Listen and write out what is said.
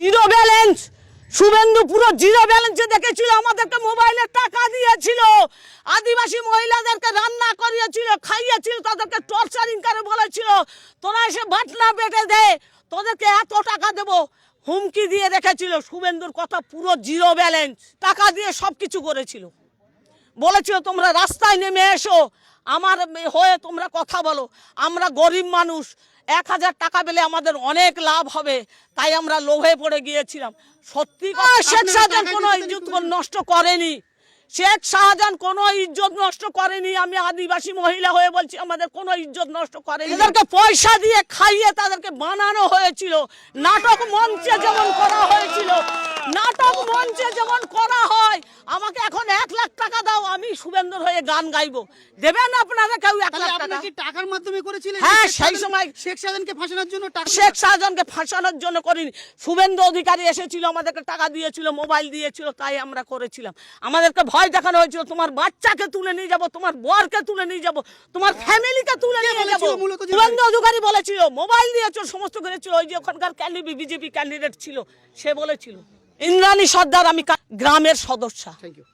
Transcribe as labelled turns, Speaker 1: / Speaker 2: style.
Speaker 1: Zero balance Suvendu পুরো zero ব্যালেন্সে দেখেছিল, আমাদেরকে মোবাইলে টাকা দিয়েছিল। আদিবাসী মহিলাদেরকে রান্না করিয়েছিল, খাইয়েছিল, তাদেরকে টর্চারিং করে বলেছিল, তোরা এসে বাটনা বেটে দে, তোদেরকে এত টাকা দেবো। হুমকি দিয়ে রেখেছিল শুভেন্দুর কথা, পুরো জিরো ব্যালেন্স টাকা দিয়ে সব কিছু করেছিল। বলেছিল তোমরা রাস্তায় নেমে এসো। আমার হয়ে তোমরা কথা বলো। আমরা গরিব মানুষ। এক হাজার টাকা পেলে আমাদের অনেক লাভ হবে। তাই আমরা লোভে পড়ে গিয়েছিলাম। সত্যি শেখ শাহজাহান কোনো ইজ্জত নষ্ট করেনি। শেখ শাহজাহান কোনো ইজ্জত নষ্ট করেনি। আমি আদিবাসী মহিলা হয়ে বলছি আমাদের কোনো ইজ্জত নষ্ট করেনি। এদেরকে পয়সা দিয়ে খাইয়ে তাদেরকে বানানো হয়েছিল। নাটক মঞ্চে যেমন করা হয়েছিল নাটক মঞ্চে যেমন করা হয় আমাকে এখন এক লাখ টাকা দাও আমি শুভেন্দুর হয়ে গান গাইবো। দেবেন আপনারা কেউ এক লাখ টাকা?
Speaker 2: টাকার মাধ্যমে করেছিলেন?
Speaker 1: হ্যাঁ, সেই সময়-
Speaker 2: শেখ শাহজাহানকে ফাঁসানোর জন্য
Speaker 1: শেখ শাহজাহানকে ফাঁসানোর জন্য করিনি। শুভেন্দু অধিকারী এসেছিল আমাদেরকে টাকা দিয়েছিল মোবাইল দিয়েছিল তাই আমরা করেছিলাম। আমাদেরকে ভয় দেখানো হয়েছিল তোমার বাচ্চাকে তুলে নিয়ে যাব তোমার বরকে তুলে নিয়ে যাব তোমার ফ্যামিলিকে তুলে নিয়ে যাব। শুভেন্দু অধিকারী বলেছিল মোবাইল দিয়েছিল সমস্ত করেছিল। ওই যে ওখানকার ক্যান্ডিডেট বিজেপি ক্যান্ডিডেট ছিল সে বলেছিল ইন্দ্রাণী সর্দার আমি গ্রামের সদস্য।
Speaker 2: Thank you